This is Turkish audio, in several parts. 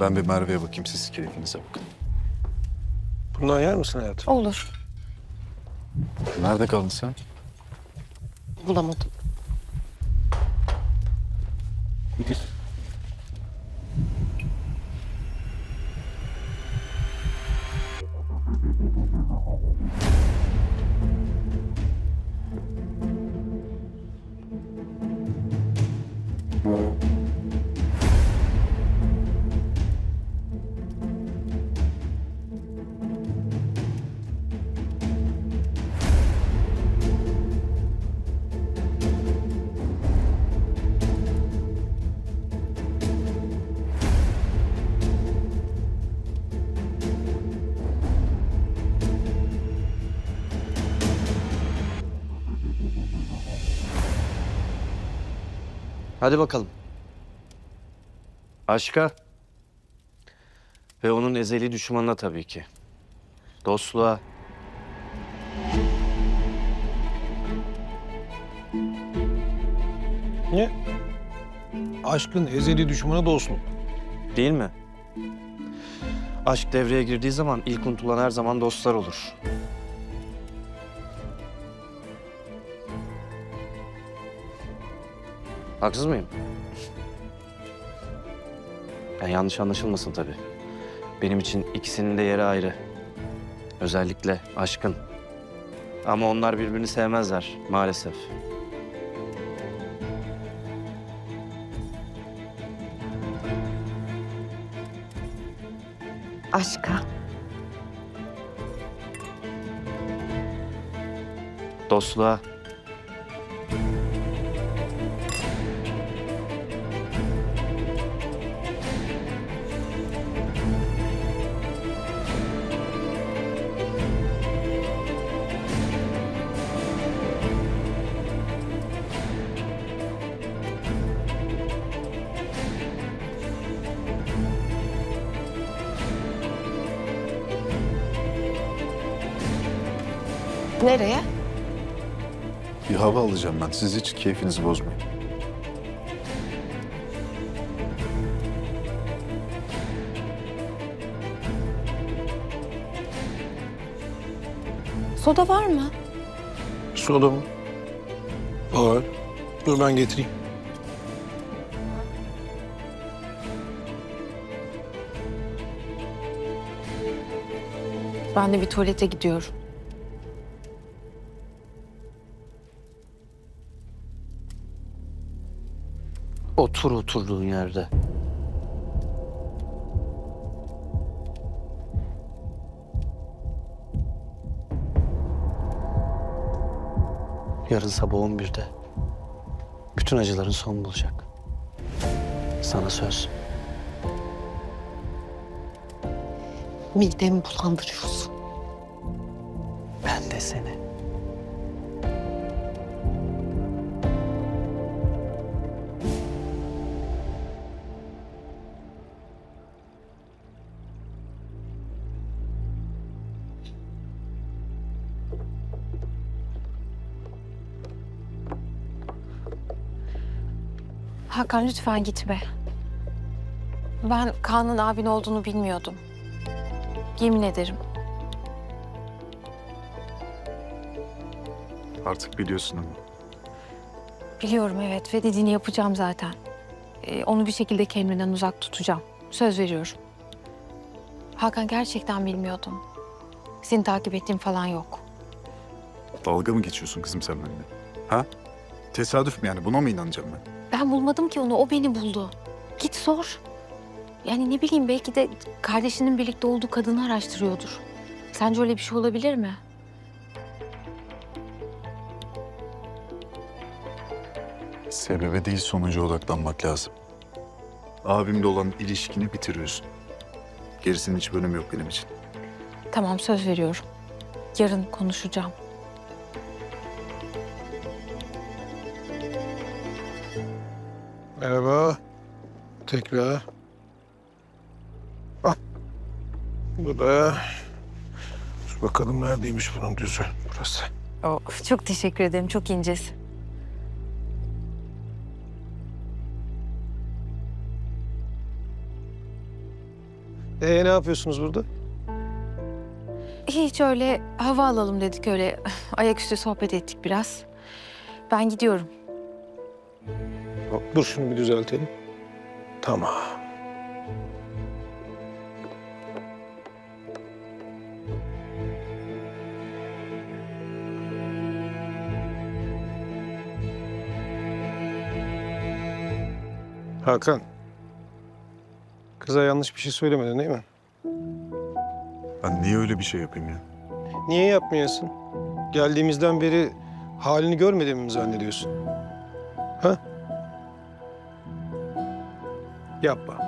Ben bir Merve'ye bakayım siz keyfinize bakın. Bundan yer misin hayatım? Olur. Nerede kaldın sen? Bulamadım. Hadi bakalım. Aşka. Ve onun ezeli düşmanına tabii ki. Dostluğa. Ne? Aşkın ezeli düşmanı dostluk. Değil mi? Aşk devreye girdiği zaman ilk unutulan her zaman dostlar olur. Haksız mıyım? Yani yanlış anlaşılmasın tabii. Benim için ikisinin de yeri ayrı. Özellikle aşkın. Ama onlar birbirini sevmezler maalesef. Aşka. Dostluğa. Nereye? Bir hava alacağım ben. Siz hiç keyfinizi bozmayın. Soda var mı? Soda mı? Var. Dur ben getireyim. Ben de bir tuvalete gidiyorum. Otur oturduğun yerde. Yarın sabah 11'de bütün acıların son bulacak. Sana söz. Midemi bulandırıyorsun. Ben de seni. Hakan lütfen gitme. Ben Kaan'ın abin olduğunu bilmiyordum. Yemin ederim. Artık biliyorsun ama. Biliyorum evet ve dediğini yapacağım zaten. Ee, onu bir şekilde kendimden uzak tutacağım. Söz veriyorum. Hakan gerçekten bilmiyordum. Seni takip ettiğim falan yok. Dalga mı geçiyorsun kızım sen benimle? Ha? Tesadüf mü yani? Buna mı inanacağım ben? Ben bulmadım ki onu, o beni buldu. Git sor. Yani ne bileyim belki de kardeşinin birlikte olduğu kadını araştırıyordur. Sence öyle bir şey olabilir mi? Sebebe değil sonuca odaklanmak lazım. Abimle olan ilişkini bitiriyorsun. Gerisinin hiç bölümü yok benim için. Tamam söz veriyorum. Yarın konuşacağım. Merhaba. Tekrar. Ah. Bu da... Dur bakalım neredeymiş bunun düzü. Burası. Oh, çok teşekkür ederim. Çok incesin. Ee ne yapıyorsunuz burada? Hiç öyle hava alalım dedik öyle ayaküstü sohbet ettik biraz. Ben gidiyorum. Dur şunu bir düzeltelim. Tamam. Hakan. Kıza yanlış bir şey söylemedin değil mi? Ben niye öyle bir şey yapayım ya? Niye yapmayasın? Geldiğimizden beri halini görmediğimi mi zannediyorsun? Ha? Yapma.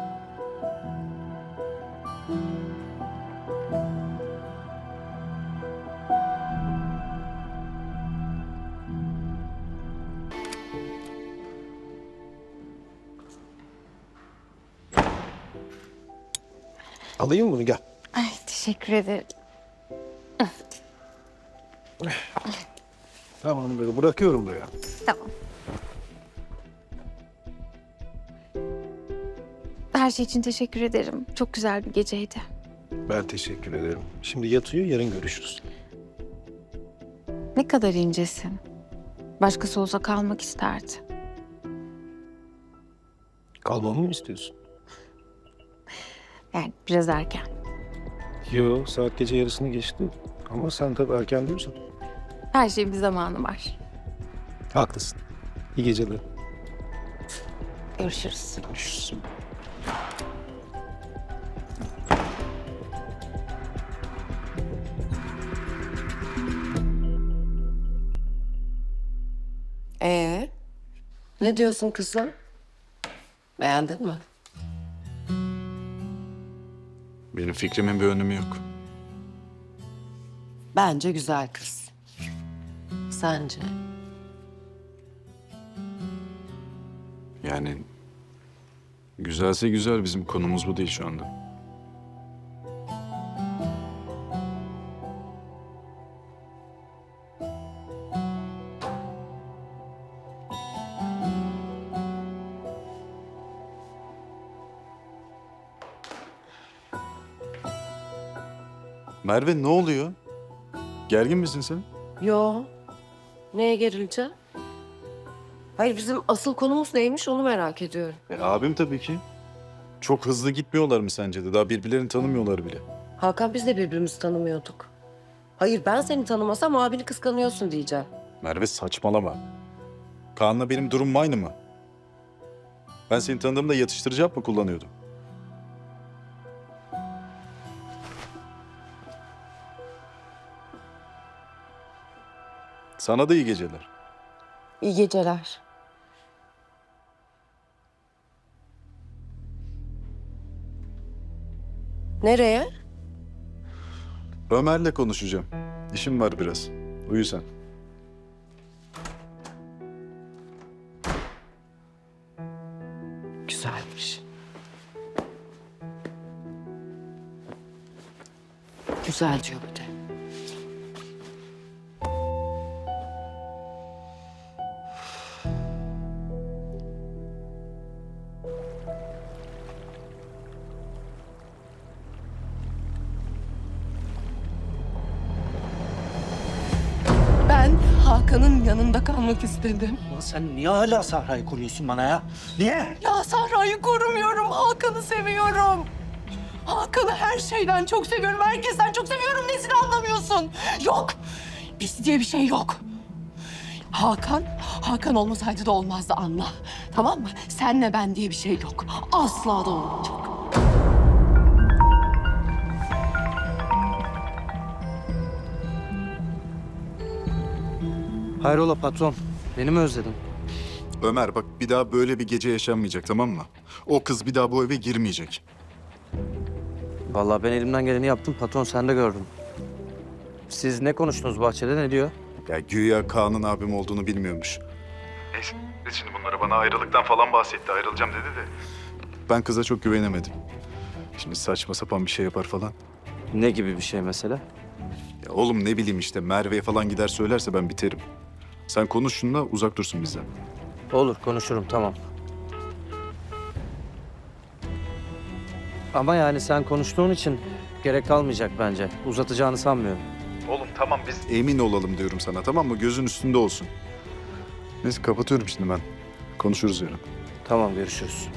Alayım bunu gel. Ay teşekkür ederim. Tamam böyle bırakıyorum buraya. Tamam. Her şey için teşekkür ederim. Çok güzel bir geceydi. Ben teşekkür ederim. Şimdi yatıyor, yarın görüşürüz. Ne kadar incesin. Başkası olsa kalmak isterdi. Kalmamı mı istiyorsun? Yani biraz erken. Yo, saat gece yarısını geçti. Ama sen tabii erken diyorsun. Her şeyin bir zamanı var. Haklısın. İyi geceler. Görüşürüz. Görüşürüz. Ee, ne diyorsun kızım? Beğendin mi? Benim fikrimin bir önemi yok. Bence güzel kız. Sence? Yani güzelse güzel bizim konumuz bu değil şu anda. Merve ne oluyor? Gergin misin sen? Yo. Neye gerileceğim? Hayır bizim asıl konumuz neymiş onu merak ediyorum. E, abim tabii ki. Çok hızlı gitmiyorlar mı sence de? Daha birbirlerini tanımıyorlar bile. Hakan biz de birbirimizi tanımıyorduk. Hayır ben seni tanımasam abini kıskanıyorsun diyeceğim. Merve saçmalama. Kaan'la benim durumum aynı mı? Ben seni tanıdığımda yatıştırıcı hap mı kullanıyordum? Sana da iyi geceler. İyi geceler. Nereye? Ömer'le konuşacağım. İşim var biraz. Uyu sen. Güzelmiş. Güzel diyor bir de. Hakan'ın yanında kalmak istedim. Ulan sen niye hala Sahra'yı koruyorsun bana ya? Niye? Ya Sahra'yı korumuyorum, Hakan'ı seviyorum. Hakan'ı her şeyden çok seviyorum, herkesten çok seviyorum. Nesini anlamıyorsun? Yok, biz diye bir şey yok. Hakan, Hakan olmasaydı da olmazdı anla. Tamam mı? Senle ben diye bir şey yok. Asla da olmayacak. Hayrola patron? Beni mi özledin? Ömer bak bir daha böyle bir gece yaşanmayacak tamam mı? O kız bir daha bu eve girmeyecek. Vallahi ben elimden geleni yaptım. Patron sen de gördün. Siz ne konuştunuz bahçede ne diyor? Ya güya Kaan'ın abim olduğunu bilmiyormuş. Neyse şimdi bunları bana ayrılıktan falan bahsetti. Ayrılacağım dedi de. Ben kıza çok güvenemedim. Şimdi saçma sapan bir şey yapar falan. Ne gibi bir şey mesela? Ya oğlum ne bileyim işte Merve'ye falan gider söylerse ben biterim. Sen konuş şununla uzak dursun bizden. Olur konuşurum tamam. Ama yani sen konuştuğun için gerek kalmayacak bence. Uzatacağını sanmıyorum. Oğlum tamam biz emin olalım diyorum sana tamam mı? Gözün üstünde olsun. Neyse kapatıyorum şimdi ben. Konuşuruz yarın. Tamam görüşürüz.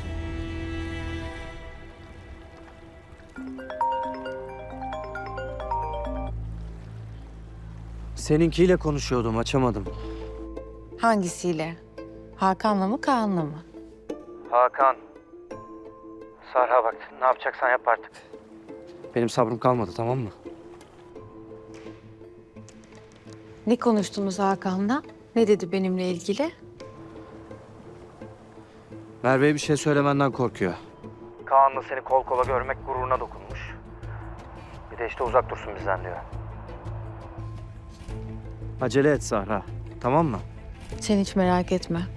Seninkiyle konuşuyordum açamadım. Hangisiyle? Hakan'la mı Kaan'la mı? Hakan. Sarha bak ne yapacaksan yap artık. Benim sabrım kalmadı tamam mı? Ne konuştunuz Hakan'la? Ne dedi benimle ilgili? Merve'ye bir şey söylemenden korkuyor. Kaan'la seni kol kola görmek gururuna dokunmuş. Bir de işte uzak dursun bizden diyor. Acele et Sahra. Tamam mı? Sen hiç merak etme.